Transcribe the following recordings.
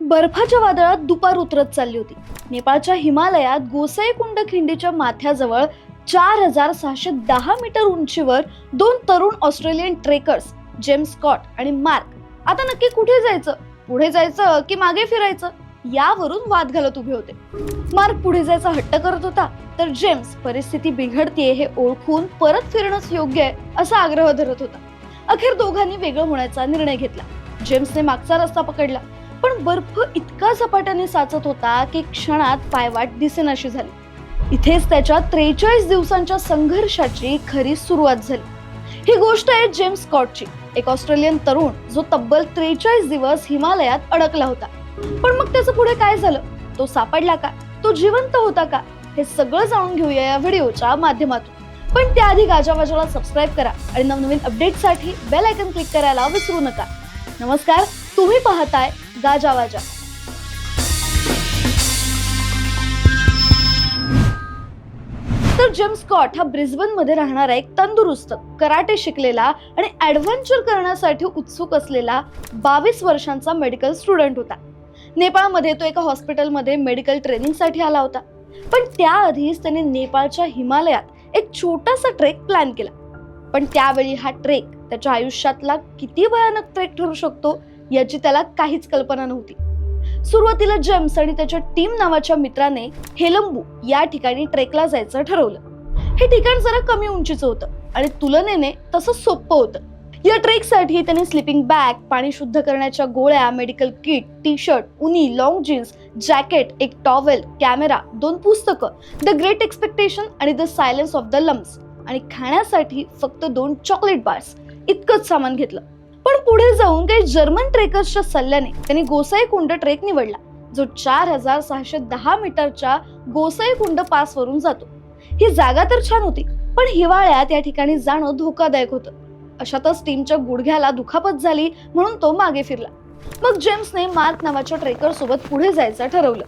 बर्फाच्या वादळात दुपार उतरत चालली होती. नेपाळच्या हिमालयात गोसाईकुंड खिंडीच्या माथ्याजवळ चार हजार सहाशे दहा मीटर उंचीवर दोन तरुण ऑस्ट्रेलियन ट्रेकर्स जेम्स स्कॉट आणि मार्क आता नक्की कुठे जायचं? पुढे जायचं की मागे फिरायचं? यावरून वाद घालत उभे होते. मार्क पुढे जायचा हट्ट करत होता तर जेम्स परिस्थिती बिघडतीये हे ओळखून परत फिरणंच योग्य आहे असा आग्रह धरत होता. अखेर दोघांनी वेगळं होण्याचा निर्णय घेतला. जेम्सने मागचा रस्ता पकडला. पण बर्फ इतका झपाट्याने साचत होता की क्षणात पायवाट दिसेनाशी झाली. इथेच त्याच्या त्रेचाळीस दिवसांच्या संघर्षाची खरी सुरुवात झाली. ही गोष्ट आहे जेम्स स्कॉटची एक ऑस्ट्रेलियन तरुण जो तब्बल त्रेचाळीस दिवस हिमालयात अडकला होता. पण मग त्याचं पुढे काय झालं? तो सापडला का? तो जिवंत होता का? हे सगळं जाणून घेऊया या व्हिडिओच्या माध्यमातून. पण त्याआधी गाजावाजाला सबस्क्राईब करा आणि नवनवीन अपडेटसाठी बेल आयकन क्लिक करायला विसरू नका. नमस्कार तुम्ही पाहताय गाजावाजा तर जिम स्कॉट हा ब्रिस्बनमध्ये राहणारा एक तंदुरुस्त कराटे शिकलेला आणि ऍडव्हेंचर करण्यासाठी उत्सुक असलेला बावीस वर्षांचा मेडिकल स्टुडंट होता. नेपाळमध्ये तो एका हॉस्पिटलमध्ये मेडिकल ट्रेनिंगसाठी आला होता. पण त्याआधीच त्याने नेपाळच्या हिमालयात एक छोटासा ट्रेक प्लॅन केला. पण त्यावेळी हा ट्रेक त्याच्या आयुष्यातला किती भयानक ट्रेक ठरू शकतो? याची त्याला काहीच कल्पना नव्हती. सुरुवातीला जेम्स आणि त्याच्या टीम नावाच्या मित्राने हेलंबू या ठिकाणी ट्रेकला जायचं ठरवलं. हे ठिकाण जरा कमी उंचीचं होतं आणि तुलनेने तसं सोपं होतं. या ट्रेकसाठी त्याने स्लिपिंग बॅग पाणी शुद्ध करण्याच्या गोळ्या मेडिकल किट टी शर्ट उनी लॉंग जीन्स जॅकेट एक टॉवेल कॅमेरा दोन पुस्तकं द ग्रेट एक्सपेक्टेशन आणि the silence of the lambs आणि खाण्यासाठी फक्त दोन चॉकलेट बार्स इतकंच सामान घेतलं. पण पुढे जाऊन काही जर्मन ट्रेकर्सच्या सल्ल्याने त्यांनी गोसाई कुंड ट्रेक निवडला जो चार हजार सहाशे दहा मीटरच्या गोसाई कुंड पास वरून जातो. ही जागा तर छान होती पण हिवाळ्यात या ठिकाणी जाणं धोकादायक होतं. अशातच टीमच्या गुडघ्याला दुखापत झाली म्हणून तो मागे फिरला. मग जेम्सने मार्क नावाच्या ट्रेकर सोबत पुढे जायचं ठरवलं.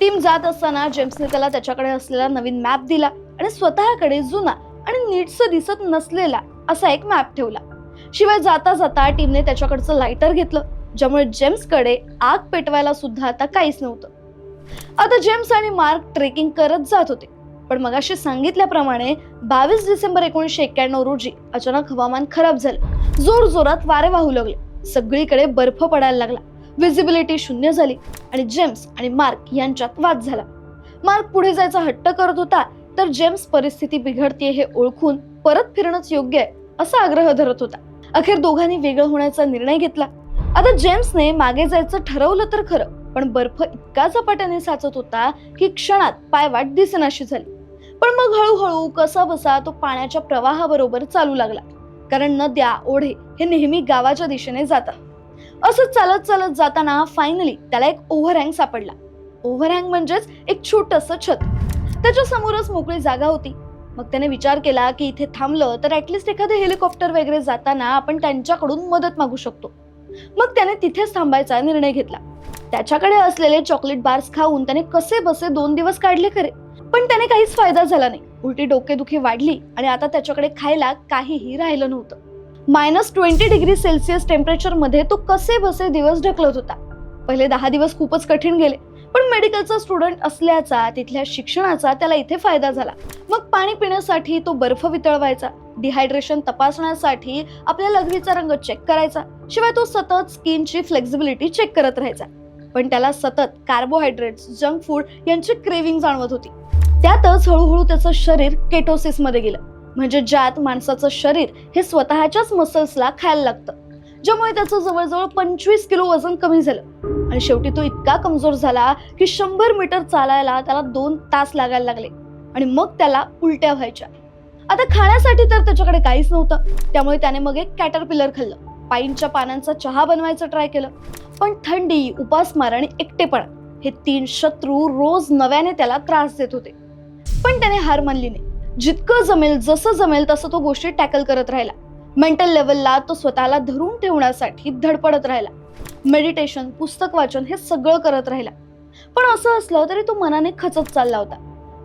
टीम जात असताना जेम्सने त्याला त्याच्याकडे असलेला नवीन मॅप दिला आणि स्वतःकडे जुना आणि नीटसं दिसत नसलेला असा एक मॅप ठेवला. शिवाय जाता जाता टीमने त्याच्याकडचं लायटर घेतलं. ज्यामुळे जेम्सकडे आग पेटवायला सुद्धा आता काहीच नव्हतं. आता जेम्स आणि मार्क ट्रेकिंग करत जात होते. पण मगाशी सांगितल्याप्रमाणे बावीस डिसेंबर एकोणीसशे एक्क्याण्णव रोजी अचानक हवामान खराब झालं. जोर जोरात वारे वाहू लागले. सगळीकडे बर्फ पडायला लागला. विजिबिलिटी शून्य झाली आणि जेम्स आणि मार्क यांच्यात वाद झाला. मार्क पुढे जायचा हट्ट करत होता तर जेम्स परिस्थिती बिघडतीये हे ओळखून परत फिरणंच योग्य आहे. असा आग्रह धरत होता. अखेर दोघांनी वेगळं होण्याचा निर्णय घेतला. आता जेम्सने मागे जायचं ठरवलं तर खरं पण बर्फ इतका झपाट्याने साचत होता की क्षणात पायवाट दिसनाशी झाली. पण मग हळूहळू कसा बसा तो पाण्याच्या प्रवाहाबरोबर चालू लागला. कारण नद्या ओढे हे नेहमी गावाच्या दिशेने जातात. असं चालत चालत जाताना फायनली त्याला एक ओव्हरहँग सापडला. ओव्हरहँग म्हणजेच एक छोटस छत. त्याच्या समोरच मोकळी जागा होती. मग त्याने विचार केला की इथे थांबलं तर ऍटलिस्ट एखादं हेलिकॉप्टर वगैरे जाताना आपण त्यांच्याकडून मदत मागू शकतो. मग त्याने तिथेच थांबायचा निर्णय घेतला. त्याच्याकडे असलेले चॉकलेट बार्स खाऊन त्याने कसे बसे दोन दिवस काढले खरे. पण त्याने काहीच फायदा झाला नाही. उलटी डोकेदुखी वाढली आणि आता त्याच्याकडे खायला काहीही राहिलं नव्हतं. मायनस ट्वेंटी डिग्री सेल्सिअस टेम्परेचरमध्ये तो कसे बसे दिवस ढकलत होता. पहिले दहा दिवस खूपच कठीण गेले. पण मेडिकलचा स्टुडंट असल्याचा तिथल्या शिक्षणाचा त्याला इथे फायदा झाला. मग पाणी पिण्यासाठी तो बर्फ वितळवायचा. डिहायड्रेशन तपासण्यासाठी आपल्या लघवीचा रंग चेक करायचा. शिवाय तो सतत स्किनची फ्लेक्झिबिलिटी चेक करत राहायचा. पण त्याला सतत कार्बोहायड्रेट्स जंक फूड यांची क्रेविंग जाणवत होती. त्यातच हळूहळू त्याचं शरीर केटोसिसमध्ये गेलं. म्हणजे ज्यात माणसाचं शरीर हे स्वतःच्याच मसल्सला खायला लागतं. ज्यामुळे त्याचं जवळजवळ पंचवीस किलो वजन कमी झालं. आणि शेवटी तो इतका कमजोर झाला की शंभर मीटर चालायला त्याला दोन तास लागायला लागले. आणि मग त्याला उलट्या व्हायच्या. आता खाण्यासाठी तर त्याच्याकडे काहीच नव्हतं. त्यामुळे त्याने मग एक कॅटरपिलर खाल्लं. पाईनच्या पानांचा चहा बनवायचं ट्राय केलं. पण थंडी उपासमार आणि एकटेपणा हे तीन शत्रू रोज नव्याने त्याला त्रास देत होते. पण त्याने हार मानली नाही. जितकं जमेल जसं जमेल तसं तो गोष्टी टॅकल करत राहिला. मेंटल लेवलला तो स्वतःला धरून ठेवण्यासाठी धडपडत राहिला. मेडिटेशन पुस्तक वाचन हे सगळं करत राहिला. पण असं असलं तरी तो मनाने खचत चालला होता.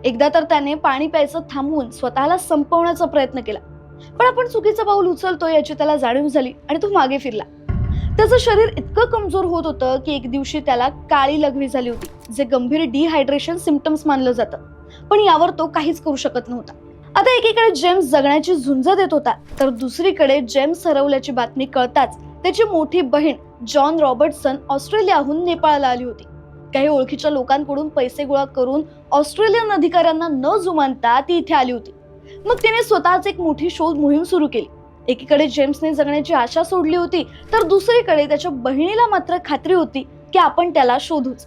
एकदा तर त्याने पाणी प्यायचं थांबवून स्वतःला संपवण्याचा प्रयत्न केला. पण आपण चुकीचं पाऊल उचलतो याची त्याला जाणीव झाली आणि तो मागे फिरला. त्याचं शरीर इतकं कमजोर होत होतं की एक दिवशी त्याला काळी लघवी झाली होती जे गंभीर डिहायड्रेशन सिमटम्स मानलं जातं. पण यावर तो काहीच करू शकत नव्हता. आता एकीकडे जेम्स जगण्याची झुंज देत होता तर दुसरीकडे जेम्स हरवल्याची बातमी कळताच त्याची मोठी बहीण जॉन रॉबर्टसन ऑस्ट्रेलियाहून नेपाळला आली होती. काही ओळखीच्या लोकांकडून पैसे गोळा करून ऑस्ट्रेलियन अधिकाऱ्यांना न जुमानता ती इथे आली होती. मग तिने स्वतःच एक मोठी शोध मोहीम सुरू केली. एकीकडे जेम्सने जगण्याची आशा सोडली होती तर दुसरीकडे त्याच्या बहिणीला मात्र खात्री होती की आपण त्याला शोधूच.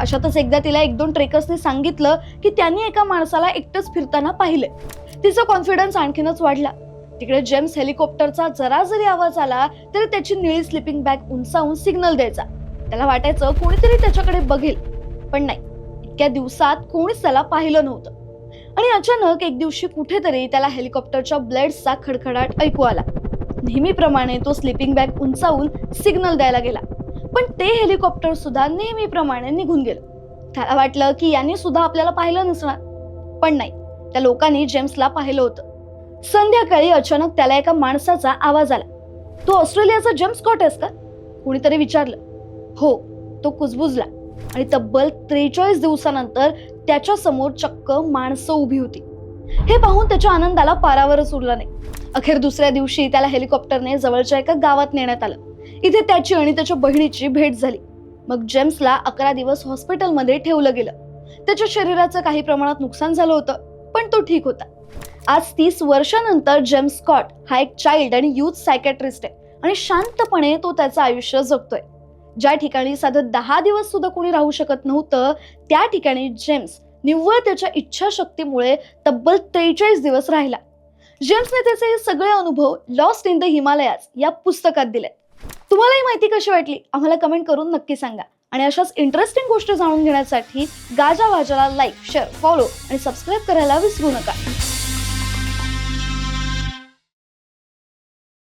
अशातच एकदा तिला एक दोन ट्रेकर्सने सांगितलं की त्यांनी एका माणसाला एकटंच फिरताना पाहिले तिचा कॉन्फिडन्स आणखीनच वाढला. तिकडे जेम्स हेलिकॉप्टरचा जरा जरी आवाज आला तरी त्याची निळी स्लिपिंग बॅग उंचावून सिग्नल द्यायचा. त्याला वाटायचं कोणीतरी त्याच्याकडे बघेल. पण नाही इतक्या दिवसात कोणीच त्याला पाहिलं नव्हतं. आणि अचानक एक दिवशी कुठेतरी त्याला हेलिकॉप्टरच्या ब्लेड्सचा खडखडाट ऐकू आला. नेहमीप्रमाणे तो स्लिपिंग बॅग उंचावून सिग्नल द्यायला गेला. पण ते हेलिकॉप्टर सुद्धा नेहमीप्रमाणे निघून गेलं. त्याला वाटलं की यांनी सुद्धा आपल्याला पाहिलं नसणार. पण नाही त्या लोकांनी जेम्सला पाहिलं होतं. संध्याकाळी अचानक त्याला एका माणसाचा आवाज आला. तो ऑस्ट्रेलियाचा जेम्स स्कॉट आहेस का? कुणीतरी विचारलं. हो तो कुजबुजला आणि तब्बल त्रेचाळीस दिवसानंतर त्याच्यासमोर चक्क माणसं उभी होती. हे पाहून त्याच्या आनंदाला पारावरच उरला नाही. अखेर दुसऱ्या दिवशी त्याला हेलिकॉप्टरने जवळच्या एका गावात नेण्यात आलं. इथे त्याची आणि त्याच्या बहिणीची भेट झाली. मग जेम्सला अकरा दिवस हॉस्पिटलमध्ये ठेवलं गेलं. त्याच्या शरीराचं काही प्रमाणात नुकसान झालं होतं पण तो ठीक होता. आज तीस वर्षानंतर जेम्स स्कॉट हा एक चाइल्ड आणि युथ सायकॅट्रिस्ट आहे. आणि शांतपणे तो त्याचं आयुष्य जगतोय. ज्या ठिकाणी साधं दहा दिवस सुद्धा कोणी राहू शकत नव्हतं त्या ठिकाणी जेम्स निव्वळ त्याच्या इच्छाशक्तीमुळे तब्बल त्रेचाळीस दिवस राहिला. जेम्सने त्याचे हे सगळे अनुभव लॉस्ट इन द हिमालयाज या पुस्तकात दिले तुम्हाला ही माहिती कशी वाटली? आम्हाला कमेंट करून नक्की सांगा. आणि अशाच इंटरेस्टिंग गोष्टी जाणून घेण्यासाठी गाजा वाजाला लाईक शेअर फॉलो आणि सबस्क्राईब करायला विसरू नका.